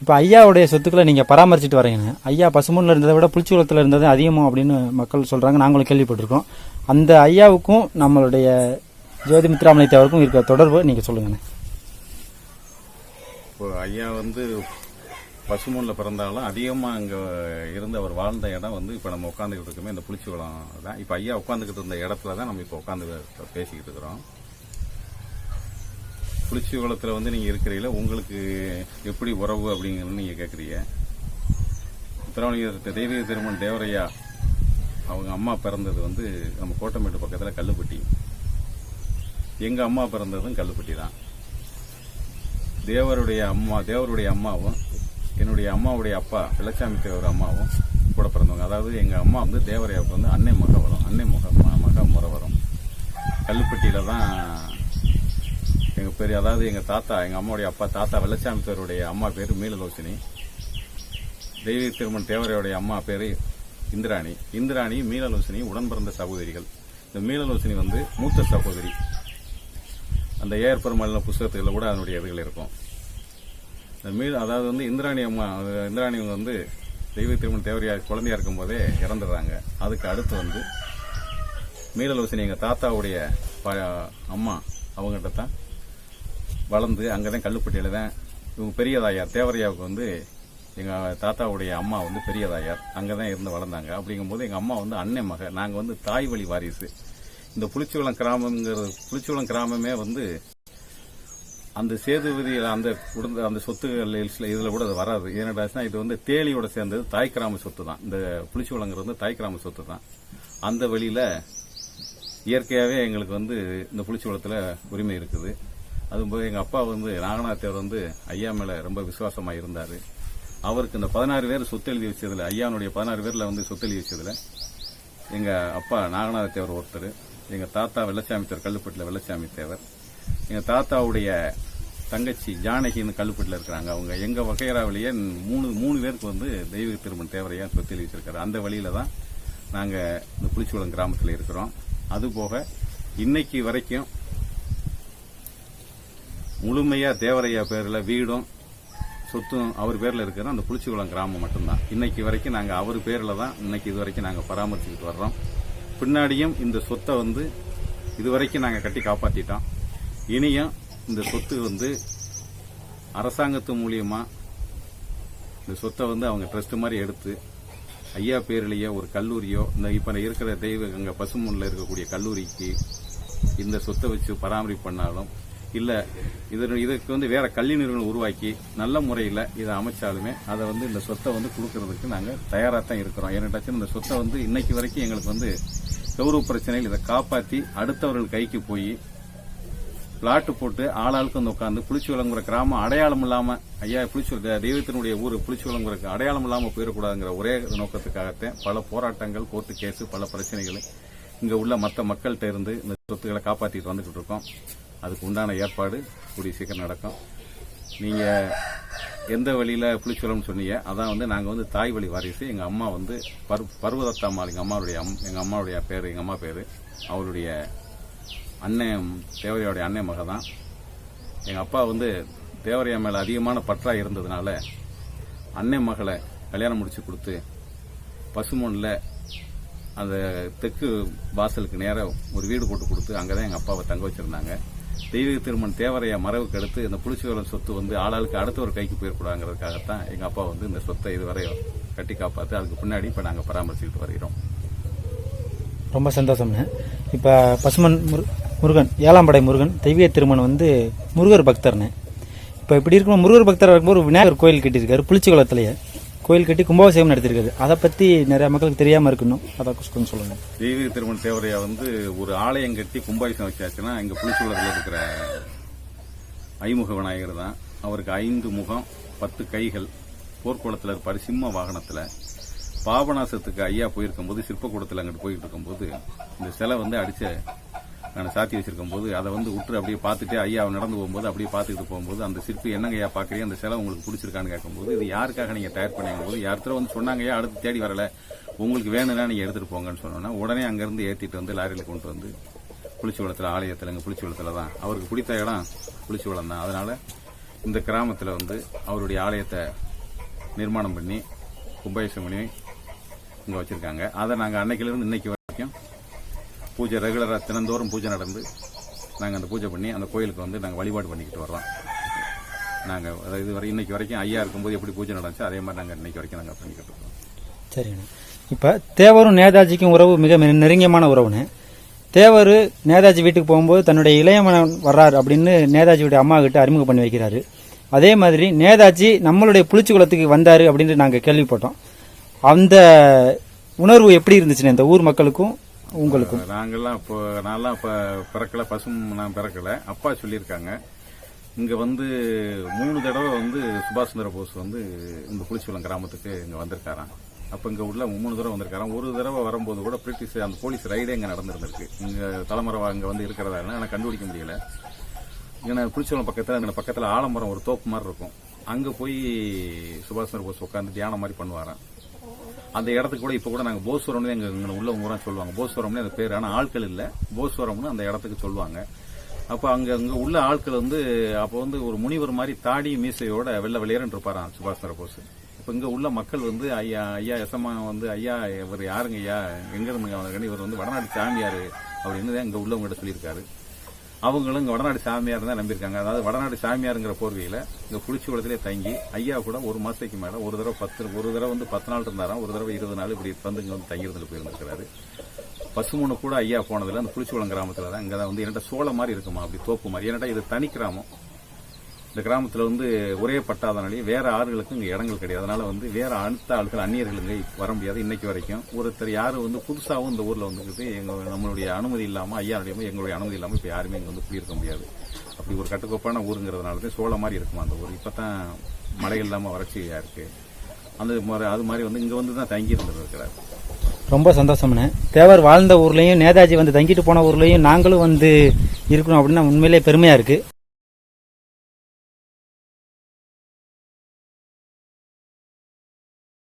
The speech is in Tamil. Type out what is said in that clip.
இப்போ ஐயாவுடைய சொத்துக்களை நீங்கள் பராமரிச்சுட்டு வரீங்க. ஐயா பசுமூனில் இருந்ததை விட புளிச்சகுளத்தில் இருந்தது அதிகமாக அப்படின்னு மக்கள் சொல்கிறாங்க நாங்களும் கேள்விப்பட்டிருக்கோம். அந்த ஐயாவுக்கும் நம்மளுடைய ஜோதி முத்துராமலை இருக்கிற தொடர்பு நீங்கள் சொல்லுங்கண்ணே. இப்போ ஐயா வந்து பசுமூனில் பிறந்தாலும் அதிகமாக அங்கே இருந்து அவர் வாழ்ந்த இடம் வந்து இப்போ நம்ம உட்காந்துக்கிட்டு இருக்கோமே இந்த புளிச்சிக்குளம் தான். இப்போ ஐயா உட்காந்துக்கிட்டு இருந்த இடத்துல தான் நம்ம இப்போ உட்காந்து பேசிக்கிட்டு இருக்கிறோம். புளிச்சிக்குளத்தில் வந்து நீங்கள் இருக்கிறீங்கள உங்களுக்கு எப்படி உறவு அப்படிங்கிறது நீங்கள் கேட்குறீங்க திருவண்ணகிரி தெய்வீக திருமன் தேவரையா அவங்க அம்மா பிறந்தது வந்து நம்ம கோட்டமேட்டு பக்கத்தில் கல்லுப்பட்டி. எங்கள் அம்மா பிறந்ததும் கல்லுப்பட்டி தான். தேவருடைய அம்மா தேவருடைய அம்மாவும் என்னுடைய அம்மாவுடைய அப்பா வெள்ளச்சாமி தேவர் அம்மாவும் கூட பிறந்தவங்க. அதாவது எங்கள் அம்மா வந்து தேவரையாவுக்கு வந்து அன்னை மக வரும் அன்னை முக மக முறை வரும் கல்லுப்பட்டியில் தான் பேர் அதாவது எங்கள் தாத்தா எங்கள் அம்மாவுடைய அப்பா தாத்தா வெள்ளச்சாமி தேவருடைய அம்மா பேர் மீளலோசினி. தெய்வ திருமண் தேவரையுடைய அம்மா பேர் இந்திராணி. இந்திராணி மீனலோசினி உடன் பிறந்த சகோதரிகள். இந்த மீனலோசினி வந்து மூத்த சகோதரி. அந்த ஏஆர் பெருமாள் புஸ்தகத்துகளில் கூட அதனுடைய இதுகள் இருக்கும். இந்த மீ அதாவது வந்து இந்திராணி அம்மா இந்திராணி வந்து தெய்வ திருமண தேவரியா குழந்தையா இருக்கும்போதே இறந்துடுறாங்க. அதுக்கு அடுத்து வந்து மீனலோசினி எங்கள் தாத்தாவுடைய ப- அம்மா அவங்ககிட்ட தான் வளர்ந்து அங்கே தான் கல்லுப்பட்டியில் தான் இவங்க பெரியதாயார் தேவரையாவுக்கு வந்து எங்கள் தாத்தாவுடைய அம்மா வந்து பெரியதாயார் அங்கே தான் இருந்து வளர்ந்தாங்க. அப்படிங்கும்போது எங்கள் அம்மா வந்து அன்னை மக நாங்கள் வந்து தாய் வழி வாரிசு. இந்த புளிச்சுவளம் கிராமங்கிறது புளிச்சுவளம் கிராமமே வந்து அந்த சேதுபதியில் அந்த குடும்ப அந்த சொத்துகள் இதில் கூட அது வராது. ஏன்னாச்சுன்னா இது வந்து தேலியோட சேர்ந்தது தாய் கிராம சொத்து தான். இந்த புளிச்சிகுளங்கிறது வந்து தாய் கிராம சொத்து தான். அந்த வழியில் இயற்கையாகவே எங்களுக்கு வந்து இந்த புளிச்சிகுளத்தில் உரிமை இருக்குது. அதுபோது எங்கள் அப்பா வந்து நாகநாதர் வந்து ஐயா மேலே ரொம்ப விசுவாசமாக இருந்தார். அவருக்கு இந்த பதினாறு பேர் சொத்து எழுதி வச்சதில் ஐயானுடைய பதினாறு பேரில் வந்து சொத்து எழுதி வச்சதில் எங்கள் அப்பா நாகநாத தேவர் ஒருத்தர் எங்கள் தாத்தா வெள்ளச்சாமி தேவர் கல்லுப்பட்டில் வெள்ளச்சாமி தேவர் எங்கள் தாத்தாவுடைய தங்கச்சி ஜானகின்னு கல்லுப்பட்டில் இருக்கிறாங்க. அவங்க எங்கள் வகையறாவிலேயே மூணு மூணு பேருக்கு வந்து தெய்வ திருமண தேவரையா சொத்து எழுதி வச்சிருக்காரு. அந்த வழியில தான் நாங்கள் இந்த புளிச்சிகுளம் கிராமத்தில் இருக்கிறோம். அதுபோக இன்னைக்கு வரைக்கும் முழுமையா தேவரையா பேரில் வீடும் சொத்தும் அவர் பேர்ல இருக்கிற அந்த புளிச்சிக்குளம் கிராமம் மட்டும்தான். இன்னைக்கு வரைக்கும் நாங்க அவர் பேர்ல தான் இன்னைக்கு இது வரைக்கும் நாங்க பராமரிச்சுக்கிட்டு வர்றோம். பின்னாடியும் இந்த சொத்தை வந்து இதுவரைக்கும் நாங்க கட்டி காப்பாத்திட்டோம். இனியும் இந்த சொத்து வந்து அரசாங்கத்து மூலியமா இந்த சொத்தை வந்து அவங்க ட்ரஸ்ட் மாதிரி எடுத்து ஐயா பேர்லயே ஒரு கல்லூரியோ இந்த இப்ப இருக்கிற தெய்வ அங்க பசுமூன்ல இருக்கக்கூடிய கல்லூரிக்கு இந்த சொத்தை வச்சு பராமரிப்பு பண்ணாலும் இல்ல இது இதுக்கு வந்து வேற கல்வி நிறுவனம் உருவாக்கி நல்ல முறையில் இதை அமைச்சாலுமே அதை வந்து இந்த சொத்தை வந்து கொடுக்கறதுக்கு நாங்கள் தயாராக தான் இருக்கிறோம். ஏன்னாச்சும் இந்த சொத்தை வந்து இன்னைக்கு வரைக்கும் எங்களுக்கு வந்து கௌரவ பிரச்சனையில் இதை காப்பாற்றி அடுத்தவர்கள் கைக்கு போய் பிளாட்டு போட்டு ஆளாளுக்கு வந்து உட்காந்து புளிச்சுவளங்குற கிராமம் அடையாளம் இல்லாமல் ஐயா புளிச்சு தெய்வத்தினுடைய ஊர் புளிச்சுவளங்குறக்கு அடையாளம் இல்லாமல் போயிடக்கூடாதுங்கிற ஒரே நோக்கத்துக்காகத்தான் பல போராட்டங்கள் கோர்ட்டு கேஸு பல பிரச்சனைகள் இங்கே உள்ள மற்ற மக்கள்கிட்ட இருந்து இந்த சொத்துக்களை காப்பாற்றிட்டு வந்துகிட்டு இருக்கோம். அதுக்கு உண்டான ஏற்பாடு கூடிய சீக்கிரம் நடக்கும். நீங்கள் எந்த வழியில் புளிச்சோளம்னு சொன்னீங்க அதான் வந்து நாங்கள் வந்து தாய் வழி வாரிசு. எங்கள் அம்மா வந்து பர் பர்வதத்தாம்மாள் எங்கள் அம்மாவுடைய அம்- எங்கள் அம்மாவுடைய பேர் எங்கள் அம்மா பேர். அவருடைய அண்ணன் தேவரையோடைய அண்ணன் மக தான். எங்கள் அப்பா வந்து தேவரையா மேலே அதிகமான பற்றா இருந்ததுனால அண்ணன் மகளை கல்யாணம் முடித்து கொடுத்து பசுமொன்னில் அந்த தெற்கு வாசலுக்கு நேராக ஒரு வீடு போட்டு கொடுத்து அங்கே தான் எங்கள் அப்பாவை தங்க வச்சிருந்தாங்க. தெய்வீக திருமண் தேவரையா மரவுக்கு அடுத்து இந்த புளிச்சுவரம் சொத்து வந்து ஆளாளுக்கு அடுத்த ஒரு கைக்கு போயிடக்கூடாதுங்கிறதுக்காகத்தான் எங்கள் அப்பா வந்து இந்த சொத்தை இதுவரை கட்டி காப்பாற்று அதுக்கு பின்னாடி இப்போ நாங்கள் பராமரிச்சுக்கிட்டு வருகிறோம். ரொம்ப சந்தோஷம்னு இப்போ பசுமன் முரு முருகன் ஏழாம் படை முருகன் தெய்வீக திருமணம் வந்து முருகர் பக்தர்னு. இப்போ இப்படி இருக்கும் முருகர் பக்தராக இருக்கும்போது ஒரு விநாயகர் கோயில் கட்டியிருக்காரு புளிச்சிக்குளத்துலேயே கோயில் கட்டி கும்பாபிஷேகம் நடத்திருக்காரு. அதை பற்றி நிறைய மக்களுக்கு தெரியாமல் இருக்கணும். அதை கொஞ்சம் சொல்லுங்க. தெய்வீக திருமண தேவரையா வந்து ஒரு ஆலயம் கட்டி கும்பாபிஷேகம் வச்சாச்சுன்னா இங்க புளிச்சூழலில் இருக்கிற ஐமுக விநாயகர் தான். அவருக்கு ஐந்து முகம் பத்து கைகள் போர்க்குளத்தில் இருப்பார் சிம்ம வாகனத்தில். பாபநாசத்துக்கு ஐயா போயிருக்கும்போது சிற்பக்கூடத்தில் அங்கிட்டு போயிட்டு இருக்கும்போது இந்த சிலை வந்து அடித்த நான் சாத்தி வச்சிருக்கும் போது அதை வந்து விட்டு அப்படியே பார்த்துட்டு ஐயா நடந்து போகும்போது அப்படியே பார்த்துக்கிட்டு போகும்போது அந்த சிற்பி என்னங்க ஐயா பார்க்குறீங்க? அந்த சிலை உங்களுக்கு பிடிச்சிருக்கான்னு கேட்கும்போது இது யாருக்காக நீங்கள் தயார் பண்ணீங்க போது யார்த்தர வந்து சொன்னாங்க ஐயா அடுத்து தேடி வரல. உங்களுக்கு வேணும்னா நீங்கள் எடுத்துகிட்டு போங்கன்னு சொன்னோன்னா உடனே அங்கேருந்து ஏற்றிட்டு வந்து லாரியில் கொண்டு வந்து புளிச்சிவளத்தில் ஆலயத்தில் இங்கே புளிச்சிவளத்தில் தான். அவருக்கு பிடித்த இடம் புளிச்சிவளம் தான். அதனால் இந்த கிராமத்தில் வந்து அவருடைய ஆலயத்தை நிர்மாணம் பண்ணி கும்பாபிஷேகம் பண்ணி இங்கே வச்சுருக்காங்க. அதை நாங்கள் அன்னைக்கிலேருந்து இன்னைக்கு வரைக்கும் பூஜை ரெகுலராக தினந்தோறும் பூஜை நடந்து நாங்கள் அந்த பூஜை பண்ணி அந்த கோயிலுக்கு வந்து நாங்கள் வழிபாடு பண்ணிக்கிட்டு வர்றோம். நாங்கள் இது வரை இன்னைக்கு வரைக்கும் ஐயா இருக்கும்போது எப்படி பூஜை நடந்துச்சு அதே மாதிரி நாங்கள் இன்னைக்கு வரைக்கும் நாங்கள் பண்ணிக்கிட்டு இருக்கோம். சரிண்ணே. இப்போ தேவரும் நேதாஜிக்கும் உறவு மிக நெருங்கியமான உறவுன்னு தேவர் நேதாஜி வீட்டுக்கு போகும்போது தன்னுடைய இளையமனன் வர்றார் அப்படின்னு நேதாஜியுடைய அம்மா கிட்ட அறிமுகம் பண்ணி வைக்கிறாரு. அதே மாதிரி நேதாஜி நம்மளுடைய புளிச்சி குளத்துக்கு வந்தார் அப்படின்னு நாங்கள் கேள்விப்பட்டோம். அந்த உணர்வு எப்படி இருந்துச்சுன்னு இந்த ஊர் மக்களுக்கும்? உங்களுக்கு நாங்கள்லாம் இப்போ நான்லாம் இப்போ பிறக்கல பசும் நான் பிறக்கல. அப்பா சொல்லியிருக்காங்க. இங்கே வந்து மூணு தடவை வந்து சுபாஷ் சந்திர போஸ் வந்து இந்த புளிச்சகுளம் கிராமத்துக்கு இங்கே வந்திருக்காராம். அப்போ இங்கே உள்ள மூணு தடவை வந்திருக்காராம். ஒரு தடவை வரும்போது கூட பிரிட்டிஷ் அந்த போலீஸ் ரைடே இங்கே நடந்திருந்திருக்கு. இங்கே தலைமுறை இங்கே வந்து இருக்கிறதா ஆனால் கண்டுபிடிக்க முடியல. ஏன்னா புளிச்சகுளம் பக்கத்தில் அங்கே பக்கத்தில் ஆலமரம் ஒரு தோப்பு மாதிரி இருக்கும். அங்கே போய் சுபாஷ் சந்திர போஸ் உட்காந்து தியானம் மாதிரி பண்ணுவாராம். அந்த இடத்துக்கு கூட இப்போ கூட நாங்கள் போஸ்வரம்னு எங்கள் எங்களை உள்ள ஊரா சொல்லுவாங்க. போஸ்வரம்னு அந்த பேர். ஆனால் ஆட்கள் இல்லை. போஸ்வரம்னு அந்த இடத்துக்கு சொல்லுவாங்க. அப்போ அங்கே அங்கே உள்ள ஆட்கள் வந்து அப்போ வந்து ஒரு முனிவர் மாதிரி தாடி மீசையோட வெள்ளை வெளியேறன்னு இருப்பாராம் சுபாஷ் சந்திர போஸ். இப்போ இங்கே உள்ள மக்கள் வந்து ஐயா ஐயா எசம்மா வந்து ஐயா இவர் யாருங்க ஐயா? எங்கேருந்து இவர் வந்து வடநாட்டு சாமியார். அப்படின்னு தான் இங்கே உள்ளவங்ககிட்ட சொல்லியிருக்காரு. அவங்களும் இங்கே வடநாடு சாமியார் தான் நம்பியிருக்காங்க. அதாவது வடநாடு சாமியாருங்கிற போர்வையில் இங்கே புளிச்சகுளத்திலே தங்கி ஐயா கூட ஒரு மாதத்துக்கு மேலே ஒரு தடவை பத்து ஒரு தடவை வந்து பத்து நாள் இருந்தாராம் ஒரு தடவை இருபது நாள் இப்படி வந்து இங்கே வந்து தங்கியிருந்துட்டு போயிருந்துருக்கிறாரு பசுமூணு கூட ஐயா போனதில் அந்த புளிச்சகுளம் கிராமத்தில் தான் இங்கே தான் வந்து என்கிட்ட சோளம் மாதிரி இருக்குமா அப்படி தோப்பு மாதிரி. ஏன்னாட்டா இது தனி கிராமம். இந்த கிராமத்தில் வந்து ஒரே பட்டாதனாலேயே வேற ஆறுகளுக்கும் இங்கே இடங்கள் கிடையாது. அதனால வந்து வேற அடுத்த ஆள்கள் அந்நியர்கள் இங்கே வர முடியாது இன்னைக்கு வரைக்கும். ஒருத்தர் யாரும் வந்து புதுசாகவும் இந்த ஊரில் வந்துக்கிட்டு எங்கள் நம்மளுடைய அனுமதி இல்லாமல் ஐயாவுடைய எங்களுடைய அனுமதி இல்லாமல் இப்போ யாருமே இங்கே வந்து குடியிருக்க முடியாது. அப்படி ஒரு கட்டுக்கோப்பான ஊருங்கிறதுனால தான் சோழ மாதிரி இருக்குமா அந்த ஊர். இப்போ தான் மழை இல்லாமல் வறட்சியாக இருக்குது அந்த மாதிரி அது மாதிரி வந்து இங்கே வந்து தான் தங்கி இருந்துருக்கிறார் ரொம்ப சந்தோஷம்ண்ணே. தேவர் வாழ்ந்த ஊர்லேயும் நேதாஜி வந்து தங்கிட்டு போன ஊர்லேயும் நாங்களும் வந்து இருக்கணும் அப்படின்னா உண்மையிலேயே பெருமையாக இருக்குது